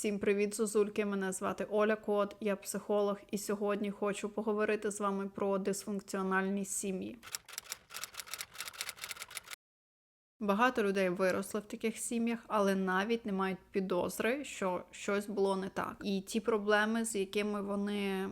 Всім привіт, зозульки! Мене звати Оля Кот, я психолог, і сьогодні хочу поговорити з вами про дисфункціональні сім'ї. Багато людей виросли в таких сім'ях, але навіть не мають підозри, що щось було не так. І ті проблеми, з якими вони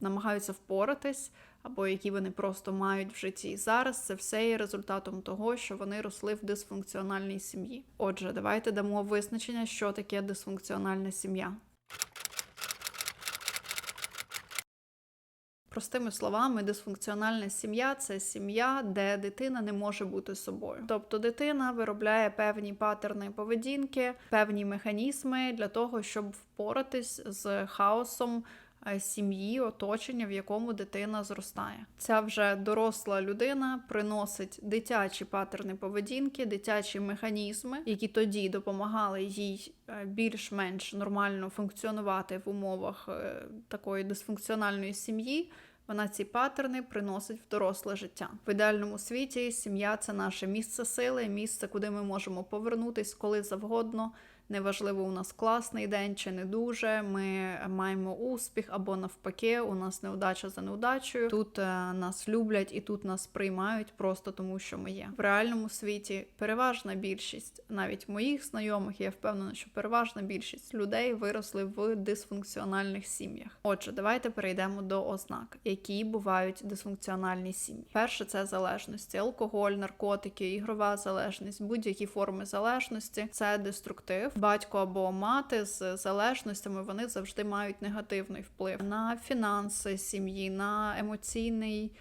намагаються впоратись, або які вони просто мають в житті зараз, це все є результатом того, що вони росли в дисфункціональній сім'ї. Отже, давайте дамо визначення, що таке дисфункціональна сім'я. Простими словами, дисфункціональна сім'я це сім'я, де дитина не може бути собою. Тобто дитина виробляє певні патерни поведінки, певні механізми для того, щоб впоратись з хаосом сім'ї, оточення, в якому дитина зростає. Ця вже доросла людина приносить дитячі патерни поведінки, дитячі механізми, які тоді допомагали їй е, більш-менш нормально функціонувати в умовах е, такої дисфункціональної сім'ї. Вона ці патерни приносить в доросле життя. В ідеальному світі сім'я це наше місце сили, місце, куди ми можемо повернутись коли завгодно. Неважливо, у нас класний день чи не дуже. Ми маємо успіх або навпаки, у нас неудача за неудачею. Тут е, нас люблять і тут нас приймають просто тому, що ми є. В реальному світі переважна більшість, навіть моїх знайомих, я впевнена, що переважна більшість людей виросли в дисфункціональних сім'ях. Отже, давайте перейдемо до ознак, які бувають дисфункціональні сім'ї. Перше це залежності: алкоголь, наркотики, ігрова залежність, будь-які форми залежності це деструктив. Батько або мати з залежностями вони завжди мають негативний вплив на фінанси сім'ї, на емоційний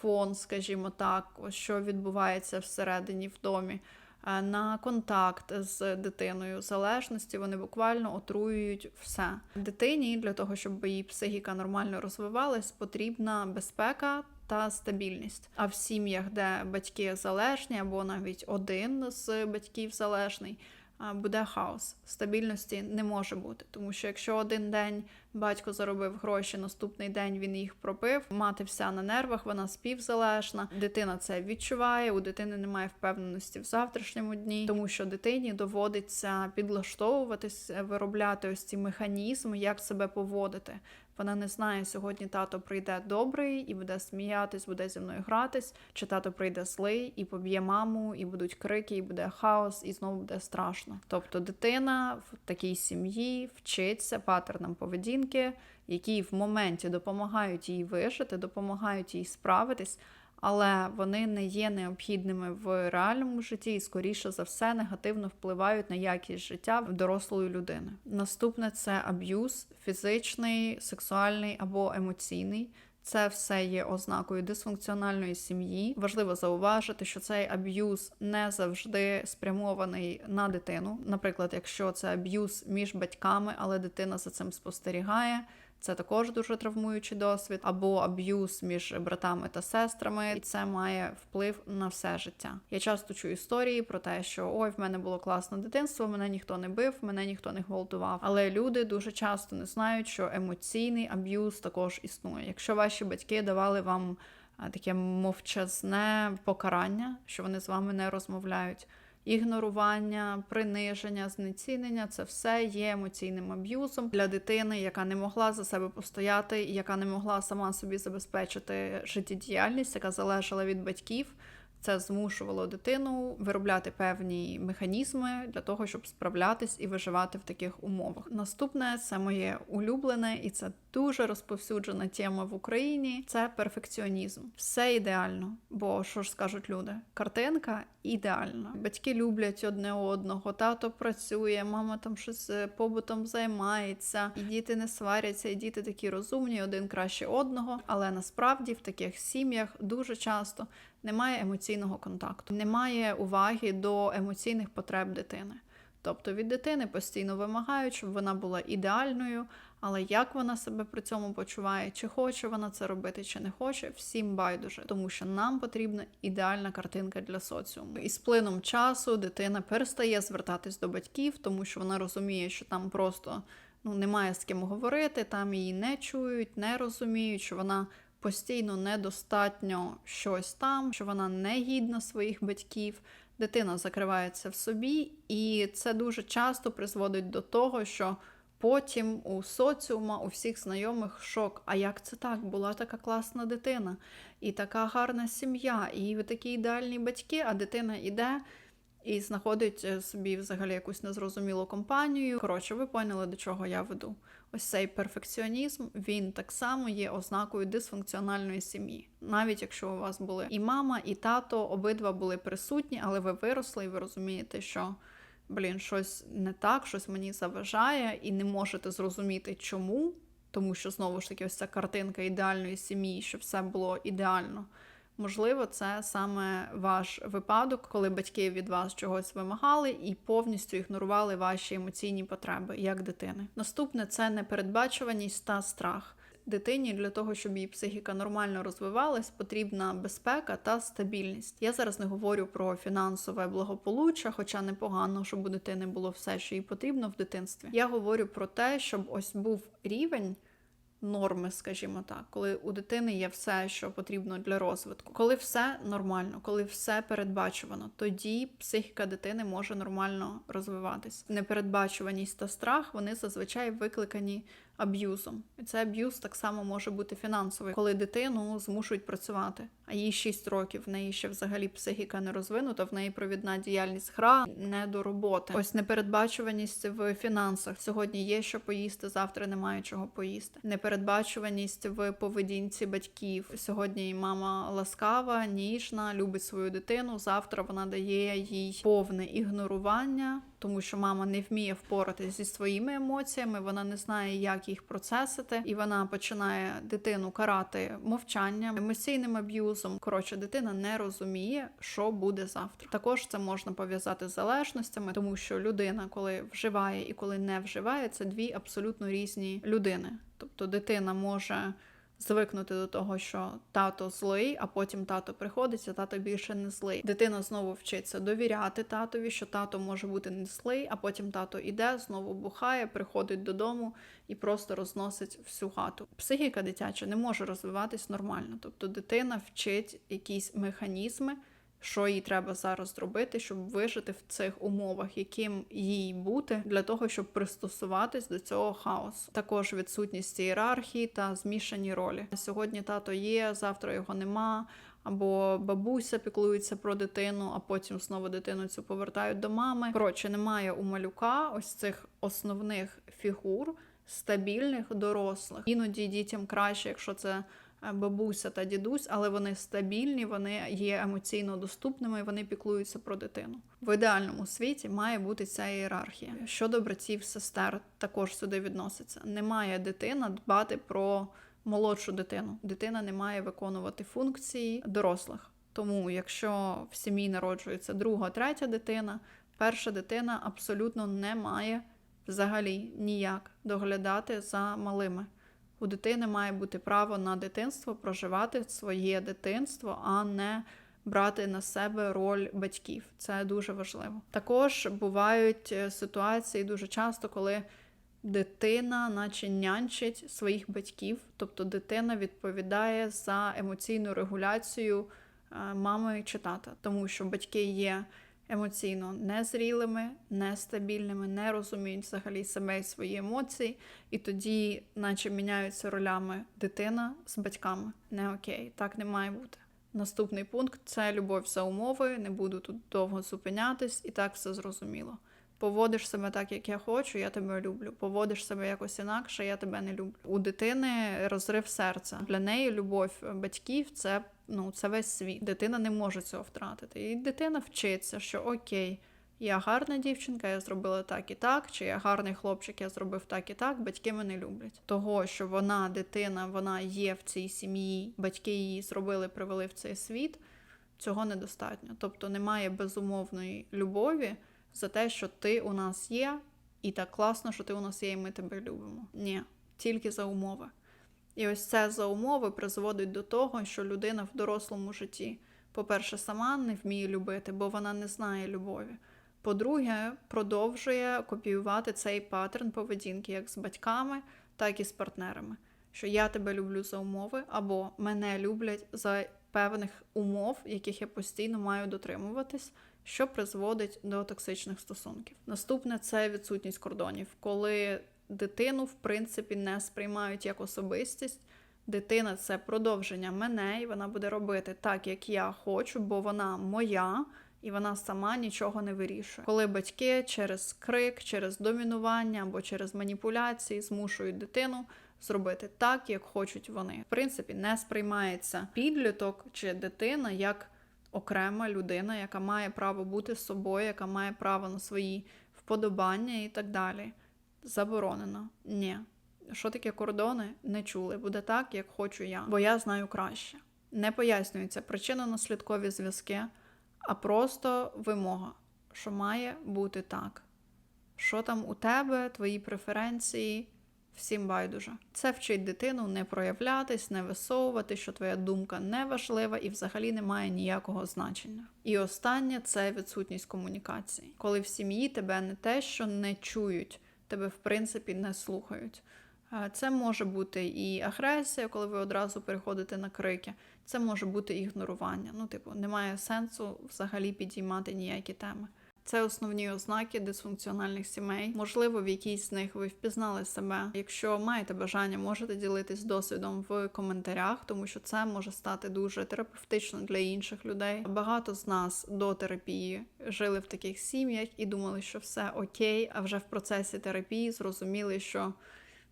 фон, скажімо так, що відбувається всередині в домі. е, На контакт з дитиною залежності вони буквально отруюють все. Дитині для того, щоб її психіка нормально розвивалась, потрібна безпека та стабільність. А в сім'ях, де батьки залежні, або навіть один з батьків залежний, буде хаос. Стабільності не може бути, тому що якщо один день батько заробив гроші, наступний день він їх пропив, мати вся на нервах, вона співзалежна. Дитина це відчуває. У дитини немає впевненості в завтрашньому дні, тому що дитині доводиться підлаштовуватись, виробляти ось ці механізми, як себе поводити. Вона не знає, сьогодні тато прийде добрий і буде сміятись, буде зі мною гратись, чи тато прийде злий і поб'є маму, і будуть крики, і буде хаос, і знову буде страшно. Тобто дитина в такій сім'ї вчиться патернам поведінки, які в моменті допомагають їй вижити, допомагають їй справитись. Але вони не є необхідними в реальному житті і, скоріше за все, негативно впливають на якість життя дорослої людини. Наступне це аб'юз, фізичний, сексуальний або емоційний. Це все є ознакою дисфункціональної сім'ї. Важливо зауважити, що цей аб'юз не завжди спрямований на дитину. Наприклад, якщо це аб'юз між батьками, але дитина за цим спостерігає. Це також дуже травмуючий досвід, або аб'юз між братами та сестрами, і це має вплив на все життя. Я часто чую історії про те, що ой, в мене було класне дитинство, мене ніхто не бив, мене ніхто не гвалтував. Але люди дуже часто не знають, що емоційний аб'юз також існує. Якщо ваші батьки давали вам таке мовчазне покарання, що вони з вами не розмовляють. Ігнорування, приниження, знецінення це все є емоційним аб'юзом для дитини, яка не могла за себе постояти, яка не могла сама собі забезпечити життєдіяльність, яка залежала від батьків. Це змушувало дитину виробляти певні механізми для того, щоб справлятись і виживати в таких умовах. Наступне це моє улюблене, і це дуже розповсюджена тема в Україні. Це перфекціонізм. Все ідеально. Бо що ж скажуть люди? Картинка ідеальна. Батьки люблять одне одного, тато працює, мама там щось побутом займається, і діти не сваряться, і діти такі розумні, один краще одного. Але насправді в таких сім'ях дуже часто немає емоційного контакту, немає уваги до емоційних потреб дитини. Тобто від дитини постійно вимагають, щоб вона була ідеальною, але як вона себе при цьому почуває, чи хоче вона це робити, чи не хоче, всім байдуже, тому що нам потрібна ідеальна картинка для соціуму. І з плином часу дитина перестає звертатись до батьків, тому що вона розуміє, що там просто ну немає з ким говорити, там її не чують, не розуміють, що вона постійно недостатньо щось там, що вона не гідна своїх батьків. дитина закривається в собі, і це дуже часто призводить до того, що потім у соціума, у всіх знайомих шок. А як це так? Була така класна дитина, і така гарна сім'я, і такі ідеальні батьки, а дитина іде. І знаходить е, собі взагалі якусь незрозумілу компанію. Коротше, ви поняли, до чого я веду. Ось цей перфекціонізм він так само є ознакою дисфункціональної сім'ї. Навіть якщо у вас були і мама, і тато, обидва були присутні, але ви виросли, і ви розумієте, що блін, щось не так, щось мені заважає, і не можете зрозуміти, чому. Тому що знову ж таки, ось ця картинка ідеальної сім'ї, що все було ідеально. Можливо, це саме ваш випадок, коли батьки від вас чогось вимагали і повністю ігнорували ваші емоційні потреби як дитини. Наступне це непередбачуваність та страх. Дитині для того, щоб її психіка нормально розвивалась, потрібна безпека та стабільність. Я зараз не говорю про фінансове благополуччя, хоча непогано, щоб у дитини було все, що їй потрібно в дитинстві. Я говорю про те, щоб ось був рівень норми, скажімо так, коли у дитини є все, що потрібно для розвитку. Коли все нормально, коли все передбачувано, тоді психіка дитини може нормально розвиватись. Непередбачуваність та страх вони зазвичай викликані аб'юзом. І це аб'юз так само може бути фінансовий, коли дитину змушують працювати. А їй 6 років, в неї ще взагалі психіка не розвинута, в неї провідна діяльність гра не до роботи. Ось непередбачуваність в фінансах. Сьогодні є що поїсти, завтра немає чого поїсти. Непередбачуваність в поведінці батьків. Сьогодні мама ласкава, ніжна, любить свою дитину. Завтра вона дає їй повне ігнорування. Тому що мама не вміє впоратись зі своїми емоціями, вона не знає, як їх процесити, і вона починає дитину карати мовчанням, емоційним аб'юзом. Коротше, дитина не розуміє, що буде завтра. Також це можна пов'язати з залежностями, тому що людина, коли вживає і коли не вживає, це дві абсолютно різні людини. Тобто дитина може звикнути до того, що тато злий, а потім тато приходить, а тато більше не злий. Дитина знову вчиться довіряти татові, що тато може бути не злий, а потім тато іде, знову бухає, приходить додому і просто розносить всю хату. Психіка дитяча не може розвиватись нормально. Тобто дитина вчить якісь механізми. Що їй треба зараз зробити, щоб вижити в цих умовах, яким їй бути для того, щоб пристосуватись до цього хаосу. Також відсутність ієрархії та змішані ролі. Сьогодні тато є, завтра його нема. Або бабуся піклується про дитину, а потім знову дитину цю повертають до мами. Коротше, немає у малюка ось цих основних фігур стабільних дорослих. Іноді дітям краще, якщо це бабуся та дідусь, але вони стабільні, вони є емоційно доступними, вони піклуються про дитину. В ідеальному світі має бути ця ієрархія. Щодо братів, сестер, також сюди відноситься. Не має дитина дбати про молодшу дитину. Дитина не має виконувати функції дорослих. Тому, якщо в сім'ї народжується друга, третя дитина, перша дитина абсолютно не має взагалі ніяк доглядати за малими. У дитини має бути право на дитинство, проживати своє дитинство, а не брати на себе роль батьків. Це дуже важливо. Також бувають е, ситуації дуже часто, коли дитина, наче нянчить своїх батьків, тобто дитина відповідає за емоційну регуляцію е, мами чи тата, тому що батьки є емоційно незрілими, нестабільними, не розуміють взагалі себе і свої емоції, і тоді, наче міняються ролями дитина з батьками. Не окей, так не має бути. Наступний пункт це любов за умови. Не буду тут довго зупинятись, і так все зрозуміло. Поводиш себе так, як я хочу, я тебе люблю. Поводиш себе якось інакше, я тебе не люблю. У дитини розрив серця. Для неї любов батьків це ну це весь світ. Дитина не може цього втратити. І дитина вчиться, що окей, я гарна дівчинка, я зробила так і так, чи я гарний хлопчик, я зробив так і так. Батьки мене люблять. Того, що вона, дитина, вона є в цій сім'ї, батьки її зробили, привели в цей світ. Цього недостатньо. Тобто немає безумовної любові за те, що ти у нас є, і так класно, що ти у нас є, і ми тебе любимо. Ні, тільки за умови. І ось це за умови призводить до того, що людина в дорослому житті, по-перше, сама не вміє любити, бо вона не знає любові. По-друге, продовжує копіювати цей паттерн поведінки як з батьками, так і з партнерами. Що я тебе люблю за умови, або мене люблять за певних умов, яких я постійно маю дотримуватись, що призводить до токсичних стосунків. Наступне це відсутність кордонів, коли дитину в принципі не сприймають як особистість. Дитина це продовження мене, і вона буде робити так, як я хочу, бо вона моя, і вона сама нічого не вирішує. Коли батьки через крик, через домінування або через маніпуляції змушують дитину зробити так, як хочуть вони. В принципі, не сприймається підліток чи дитина як окрема людина, яка має право бути собою, яка має право на свої вподобання і так далі. Заборонено. Ні. Що таке кордони? Не чули. Буде так, як хочу я, бо я знаю краще. Не пояснюються причинно-наслідкові зв'язки, а просто вимога, що має бути так. Що там у тебе, твої преференції, всім байдуже. Це вчить дитину не проявлятись, не висовувати, що твоя думка не важлива і взагалі не має ніякого значення. І останнє це відсутність комунікації, коли в сім'ї тебе не те, що не чують, тебе в принципі не слухають. Е, Це може бути і агресія, коли ви одразу переходите на крики. Це може бути ігнорування. Ну, типу, немає сенсу взагалі підіймати ніякі теми. Це основні ознаки дисфункціональних сімей. Можливо, в якійсь з них ви впізнали себе. Якщо маєте бажання, можете ділитись досвідом в коментарях, тому що це може стати дуже терапевтично для інших людей. Багато з нас до терапії жили в таких сім'ях і думали, що все окей, а вже в процесі терапії зрозуміли, що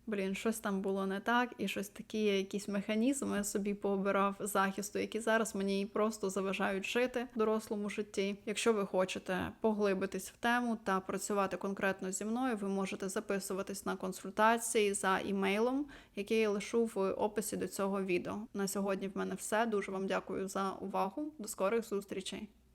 блін, щось там було не так, і щось такі якісь механізми собі пообирав захисту, які зараз мені просто заважають жити в дорослому житті. Якщо ви хочете поглибитись в тему та працювати конкретно зі мною, ви можете записуватись на консультації за імейлом, який я лишу в описі до цього відео. На сьогодні в мене все. Дуже вам дякую за увагу. До скорих зустрічей.